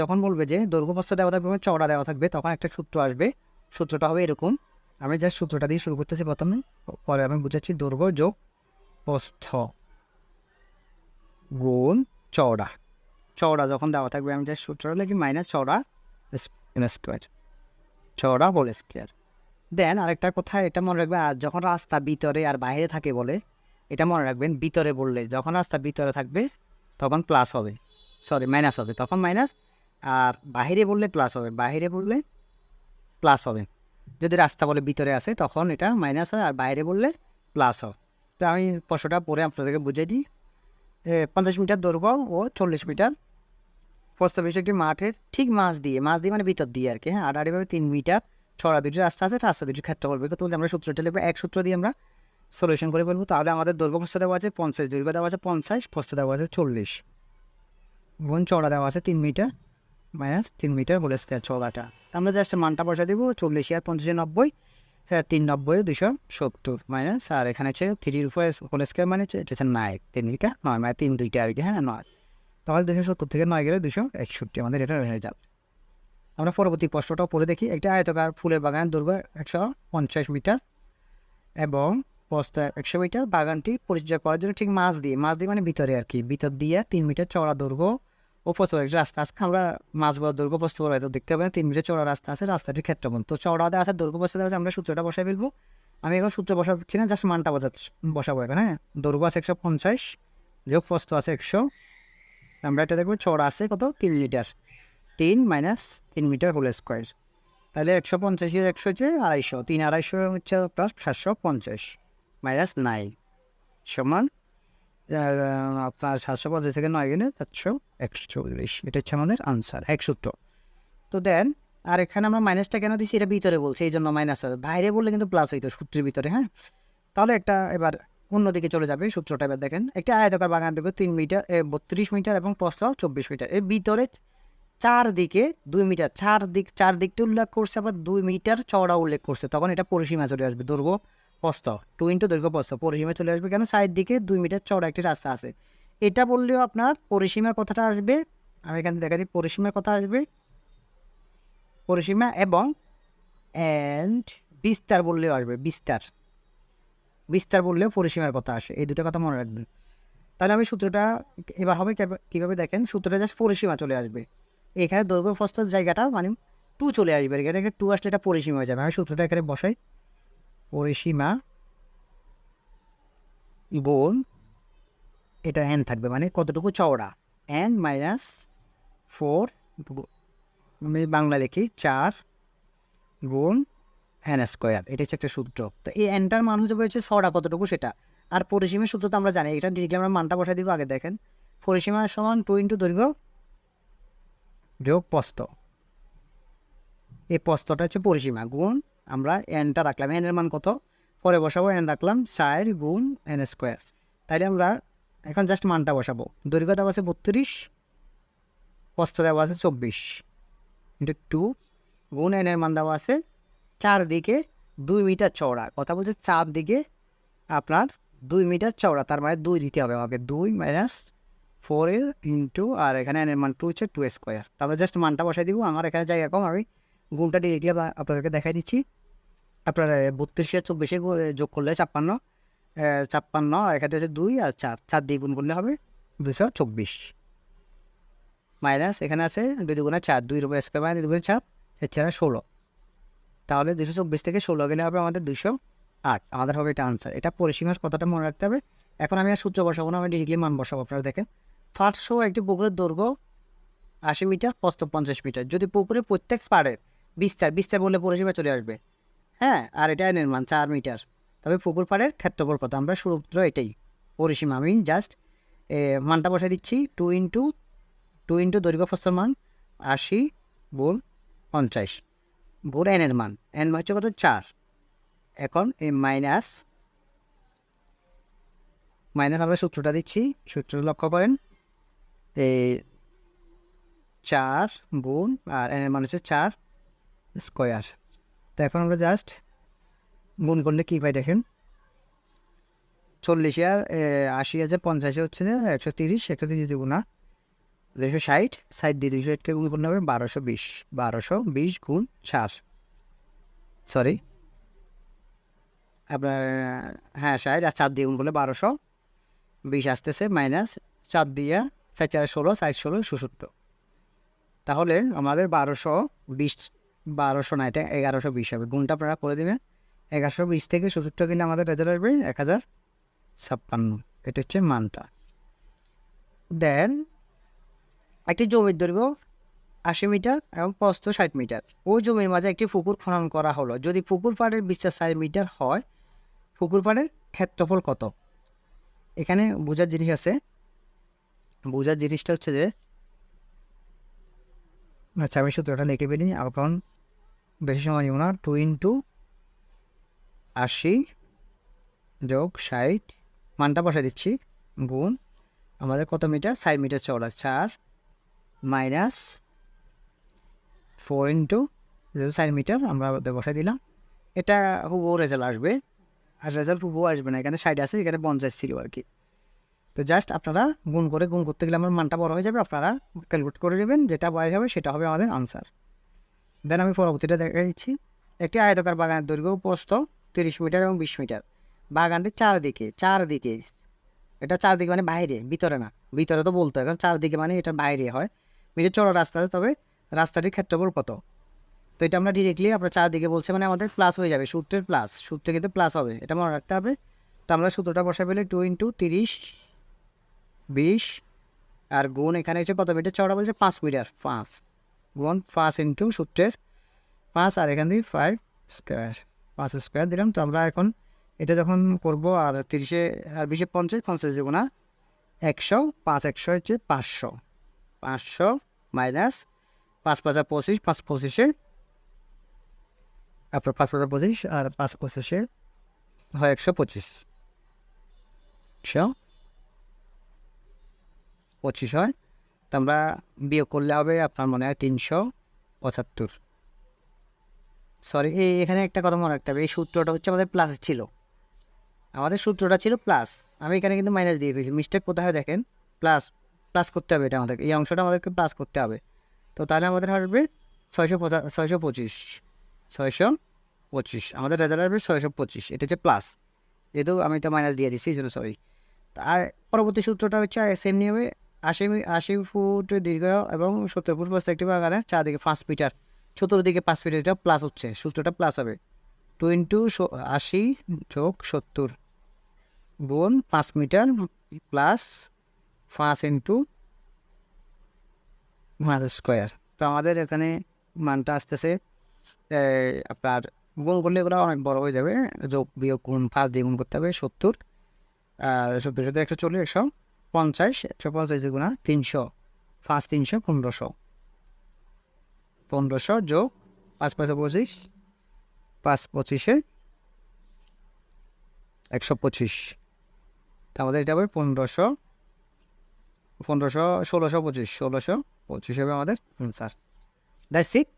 যখন বলবে যে দৈর্ঘ্য প্রস্থ দেওয়া থাকবে এবং চওড়া দেওয়া থাকবে, তখন একটা সূত্র আসবে। সূত্রটা হবে এরকম। আমি জাস্ট সূত্রটা দিয়ে শুরু করতেছি প্রথমে। পরে আমি বুঝাচ্ছি দৈর্ঘ্য যোগ প্রস্থ গুণ চওড়া। চওড়া যখন দেওয়া থাকবে, আমি জাস্ট সূত্রটা লিখি মাইনাস চওড়া স্কোয়ার চওড়া হোল স্কোয়ার দেন আরেকটা কথা, এটা মনে রাখবে যখন রাস্তা ভিতরে আর বাইরে থাকে বলে, এটা মনে রাখবেন ভিতরে বললে, যখন রাস্তা ভিতরে থাকবে, তখন প্লাস হবে। সরি মাইনাস হবে। তখন মাইনাস আর বাইরে বললে প্লাস হবে। বাইরে বললে প্লাস হবে। যদি রাস্তা বলে ভিতরে আসে, তখন এটা মাইনাস হয়, আর বাইরে বললে প্লাস হয়। তো আমি প্রশ্নটা পরে আপনাদেরকে বুঝিয়ে দিই। পঞ্চাশ মিটার দৈর্ঘ্য ও চল্লিশ মিটার অফিস একটি মাঠের ঠিক মাছ দিয়ে মাছ দিয়ে মানে ভিতর দিয়ে আর কি হ্যাঁ? আড়াআড়িভাবে তিন মিটার, ছড়া দুটি রাস্তা আছে, রাস্তা দুটি ক্ষেত্র করবে তো আমরা সূত্রটা লিখব এক সূত্র দিয়ে আমরা সলিউশন করে ফেলব। তাহলে আমাদের দৈর্ঘ্য প্রস্থ দেওয়া আছে পঞ্চাশ, দৈর্ঘ্য দেওয়া আছে পঞ্চাশ, প্রস্থ দেওয়া আছে চল্লিশ। গুণ চড়া দেওয়া আছে তিন মিটার মাইনাস তিন মিটার হোল স্কোয়ার চড়াটা আমরা জাস্ট মানটা বসা দেবো, চল্লিশ আর পঞ্চাশে নব্বই হ্যাঁ তিন নব্বই, দুশো সত্তর মাইনাস, আর এখানে হচ্ছে থ্রির উপরে হোল স্কোয়ার মানে হচ্ছে, এটা হচ্ছে নয় তিন দিকে নয় মানে তিন দুইটা আর কি হ্যাঁ নয়। তাহলে দুশো সত্তর থেকে নয় গেলে দুশো একষট্টি, আমাদের এটা হয়ে যাবে। আমরা পরবর্তী প্রশ্নটাও পড়ে দেখি, একটা আয়তকার ফুলের বাগানের দৈর্ঘ্য একশো পঞ্চাশ মিটার এবং প্রস্থ একশো মিটার। বাগানটি পরিচর্যা করার জন্য ঠিক মাছ দিয়ে মাছ দিয়ে মানে ভিতরে আর কি, ভিতর দিয়ে তিন মিটার চওড়া দৈর্ঘ্য ও একটা রাস্তা আছে, আমরা মাছ বড় দৈর্ঘ্য প্রস্থ বড় হয়তো দেখতে পাবেন। তিন মিটার চওড়া রাস্তা আছে রাস্তাটির ক্ষেত্রফল তো দেওয়া আছে প্রস্থ দেওয়া আছে, আমরা সূত্রটা বসাই ফেলব। আমি এখন সূত্র বসাচ্ছি না, জাস্ট মানটা বসাচ্ছি বসাবো এখন হ্যাঁ? দৈর্ঘ্য আছে একশো পঞ্চাশ, যোগ প্রস্থ আছে একশো। আমরা এটা দেখব, চওড়া আছে কত? তিন মিটার। তিন মাইনাস তিন মিটার হোল স্কোয়ার। তাহলে একশো পঞ্চাশের একশো হচ্ছে আড়াইশো। তিন আড়াইশো হচ্ছে প্লাস সাতশো পঞ্চাশ, মাইনাস নাইন, সমান আপনার সাতশো পঞ্চাশ থেকে নয় গেলে সাতশো। একশো চল্লিশ, এটা হচ্ছে আমাদের আনসার এক সূত্র তো দেন আর এখানে আমরা মাইনাসটা কেন দিচ্ছি এটা ভিতরে বলছে, এই জন্য মাইনাস হবে। বাইরে বললে কিন্তু প্লাস হইতো, সূত্রের ভিতরে হ্যাঁ? তাহলে একটা এবার অন্যদিকে চলে যাবে, সূত্রটা এবার দেখেন। একটা আয়তকার বাগান দেখবে তিন মিটার বত্রিশ মিটার এবং প্রস্থ চব্বিশ মিটার। এর ভিতরে চার দিকে দুই মিটার চার দিক চার দিকটা উল্লেখ করছে, আবার দুই মিটার চওড়া উল্লেখ করছে। তখন এটা পরিসীমা চলে আসবে, দৈর্ঘ্য প্রস্থ টু ইন্টু দৈর্ঘ্য প্রস্থ। পরিসীমা চলে আসবে কেন? সাইড দিকে দুই মিটার চওড়া একটি রাস্তা আছে। এটা বললেও আপনার পরিসীমার কথাটা আসবে। আমি এখানে দেখা দিই, পরিসীমার কথা আসবে। পরিসীমা এবং অ্যান্ড বিস্তার বললেও আসবে, বিস্তার। বিস্তার বললেও পরিসীমার কথা আসে, এই দুটো কথা মনে রাখবেন। তাহলে আমি সূত্রটা এবার হবে কীভাবে দেখেন? সূত্রটা জাস্ট পরিসীমা চলে আসবে। এখানে দৈর্ঘ্য প্রস্থর জায়গাটা মানে টু চলে আসবে, এখানে টু আসলে এটা পরিসীমা হয়ে যাবে। আমি সূত্রটা এখানে বসাই। পরিসীমা গুণ এটা এন থাকবে মানে কতটুকু চওড়া? এন মাইনাস ফোর আমি বাংলা লিখি, চার গুণ এন স্কোয়ার এটা হচ্ছে একটা সূত্র। তো এই এনটার মান হচ্ছে হচ্ছে ছটা কতটুকু সেটা? আর পরিসীমার সূত্র তো আমরা জানি, এটা ডিরেক্টলি আমরা মানটা বসাই দিব আগে, দেখেন। পরিসীমা সমান টু ইন্টু দৈর্ঘ্য যোগ প্রস্থ এই প্রস্থটা হচ্ছে পরিসীমা, গুণ আমরা এনটা রাখলাম। এনের মান কত? পরে বসাবো এন রাখলাম, চার গুণ এন স্কোয়ার তাইলে আমরা এখন জাস্ট মানটা বসাবো। দৈর্ঘ্য দেওয়া আছে বত্রিশ প্রস্থ দেওয়া আছে চব্বিশ। ইন্টু টু গুণ এনের মান দেওয়া আছে চারদিকে দুই মিটার চওড়া। কথা বলছে চার দিকে আপনার দুই মিটার চওড়া, তার মানে দুই দিতে হবে আমাকে। দুই মাইনাস ফোর এর ইন্টু আর এখানে এনের মান টু হচ্ছে টু স্কোয়ার তারপরে জাস্ট মানটা বসাই দিব। আমার এখানে জায়গা কম, আমি গুণটা ডিরেক্টলি আপনাদেরকে দেখাই দিচ্ছি। আপনার বত্রিশে, চব্বিশে যোগ করলে ছাপ্পান্ন। ছাপ্পান্ন এখানে হচ্ছে দুই আর চার। চার দিয়ে গুণ করলে হবে দুশো চব্বিশ। মাইনাস এখানে আছে দুই দুগুণে চার, দুই রুপে স্কোয়ার মানে দুই চার চার চার ষোলো। তাহলে দুশো চব্বিশ থেকে ষোলো গেলে হবে আমাদের দুশো আট। আমাদের হবে এটা আনসার এটা পরিসীমার কথাটা মনে রাখতে হবে। এখন আমি আর সূত্র বসাবো না, আমি ডিগ্রি মান বসাবো, আপনারা দেখেন। ফার্স্ট শো একটি পুকুরের দৈর্ঘ্য আশি মিটার, প্রস্থ পঞ্চাশ মিটার। যদি পুকুরে প্রত্যেক পাড়ের বিস্তার বিস্তার বললে পরিসীমা চলে আসবে। হ্যাঁ আর এটা নির্মাণ চার মিটার। তবে পুকুর পাড়ের ক্ষেত্রফল কত? আমরা সূত্র এটাই। পরিসীমা আমি জাস্ট মানটা বসাই দিচ্ছি টু ইন্টু টু ইন্টু দৈর্ঘ্য প্রস্থর মান আশি গুণ পঞ্চাশ। গুণ এনের মান। এন হচ্ছে কত? চার। এখন এই মাইনাস মাইনাস আমরা সূত্রটা দিচ্ছি সূত্র লক্ষ্য করেন এই চার গুণ, আর এনের মান হচ্ছে চার স্কোয়ার। তো এখন আমরা জাস্ট গুণ করলে কী পাই দেখেন? চল্লিশে আর আশি হাজার, পঞ্চাশে হচ্ছে যে একশো তিরিশ একশো তিরিশ দেবো না। দুশো ষাট ষাট দিয়ে দুশো ষাটকে গুণ করলে হবে বারোশো বিশ। বারোশো বিশ গুণ চার। সরি আপনার হ্যাঁ ষাট আর চার দিয়ে গুণ করলে বারোশো। বিশ আসতেছে, মাইনাস চার দিয়ে চার চার, ষোলো, ষাট, ষোলো সুসত্তর তাহলে আমাদের বারোশো বিশ, বারোশো না এটা এগারোশো বিশ হবে। গুণটা আপনারা করে দেবেন। এগারোশো বিশ থেকে সুসত্তর কিনে আমাদের রেজাল্ট আসবে এক হাজার ছাপ্পান্ন। এটা হচ্ছে মানটা। দেন একটি জমির দৈর্ঘ্য আশি মিটার এবং প্রস্থ ষাট মিটার। ওই জমির মাঝে একটি পুকুর খনন করা হলো। যদি পুকুর পাড়ের বিস্তার ষাট মিটার হয়, পুকুর পাড়ের ক্ষেত্রফল কত? এখানে বোঝার জিনিস আছে। বোঝার জিনিসটা হচ্ছে যে আচ্ছা আমি সূত্রটা লিখে ফেলি। এখন বেশি সময় নিব না টু ইন্টু আশি, যোগ ষাট, মানটা বসাই দিচ্ছি, গুণ আমাদের কত মিটার? ষাট মিটার চওড়া, চার মাইনাস ফোর ইন্টু যেহেতু ষাট মিটার, আমরা বসাই দিলাম। এটা হুবহু রেজাল্ট আসবে। আর রেজাল্ট হুবহু আসবে না, এখানে ষাট আছে, এখানে পঞ্চাশ ছিল আর কি। তো জাস্ট আপনারা গুণ করে গুণ করতে গেলে আমার মানটা বড় হয়ে যাবে, আপনারা ক্যালকুলেট করে নেবেন, যেটা বয়স হবে সেটা হবে আমাদের আনসার দেন আমি পরবর্তীটা দেখা দিচ্ছি। একটি আয়তকার বাগানের দৈর্ঘ্য ও প্রস্থ তিরিশ মিটার এবং বিশ মিটার। বাগানটির চারদিকে চারদিকে। এটা চারদিকে মানে বাইরে, ভিতরে না। ভিতরে তো বলতে কারণ চারদিকে মানে এটা বাইরে হয়। মিটার চড়া রাস্তা আছে, তবে রাস্তাটির ক্ষেত্রফল কত? তো এটা আমরা ডিরেক্টলি আমরা চারদিকে বলছে মানে আমাদের প্লাস হয়ে যাবে, সূত্রের প্লাস সূত্রে কিন্তু প্লাস হবে, এটা মনে রাখতে হবে। তো আমরা সূত্রটা বসা পেলে টু ইন্টু তিরিশ, বিশ, আর গুণ এখানে হচ্ছে কত মিটার? চওড়া বলছে পাঁচ মিটার, পাঁচ। গুণ পাঁচ ইন্টু সূত্রের পাঁচ, আর এখান থেকে ফাইভ স্কোয়ার পাঁচ স্কোয়ার দিলাম। তো আমরা এখন এটা যখন করব, আর তিরিশে, আর বিশে পঞ্চাশ পঞ্চাশ দেবো না, একশো, পাঁচ একশো হচ্ছে পাঁচশো। পাঁচশো মাইনাস পাঁচ পাঁচা পঁচিশ, পাঁচ পঁচিশে আপনার পাঁচ পাঁচা পঁচিশ আর পাঁচ পঁচিশে হয় একশো পঁচিশ। একশো পঁচিশ হয়। তো আমরা বিয়োগ করলে হবে আপনার মনে হয় তিনশো পঁচাত্তর। সরি, এই এখানে একটা কথা মনে রাখতে হবে। এই সূত্রটা হচ্ছে আমাদের প্লাস ছিল। আমাদের সূত্রটা ছিল প্লাস আমি এখানে কিন্তু মাইনাস দিয়ে দিয়েছি। মিস্টেক কোথায় দেখেন? প্লাস প্লাস করতে হবে এটা আমাদের এই অংশটা আমাদেরকে প্লাস করতে হবে। তো তাহলে আমাদের আসবে ছয়শো পঁচা, ছয়শো পঁচিশ। ছয়শো পঁচিশ। আমাদের রেজাল্ট আসবে ছয়শো পঁচিশ। এটা হচ্ছে প্লাস যেহেতু আমি তো মাইনাস দিয়ে দিচ্ছি এই জন্য সরি আর পরবর্তী সূত্রটা হচ্ছে সেম নিয়মে আশি আশি ফুট দীর্ঘ এবং সত্তর ফুট প্রস্থ একটি বাগানে চারদিকে পাঁচ মিটার চতুর্দিকে পাঁচ মিটার এটা প্লাস হচ্ছে, সূত্রটা প্লাস হবে। টু ইন্টু আশি যোগ সত্তর গুণ পাঁচ মিটার প্লাস পাঁচ ইন্টু পাঁচ স্কোয়ার তো আমাদের এখানে মানটা আসতেছে আপনার গুণ করলে এগুলো অনেক বড় হয়ে যাবে, যোগ বিয়োগ গুণ পাঁচ দিয়ে গুণ করতে হবে সত্তর। আর সত্তর সাথে একশো চল্লিশ, একশো পঞ্চাশ একশো পঞ্চাশ গুণা তিনশো, পাঁচ তিনশো পনেরোশো। পনেরোশো, যোগ পাঁচ পাঁচশো পঁচিশ, পাঁচ পঁচিশে একশো পঁচিশ। আমাদের এটা হবে পনেরোশো পনেরোশো, ষোলোশো পঁচিশ ষোলোশো পঁচিশ হবে আমাদের আনসার দ্যাটস ইট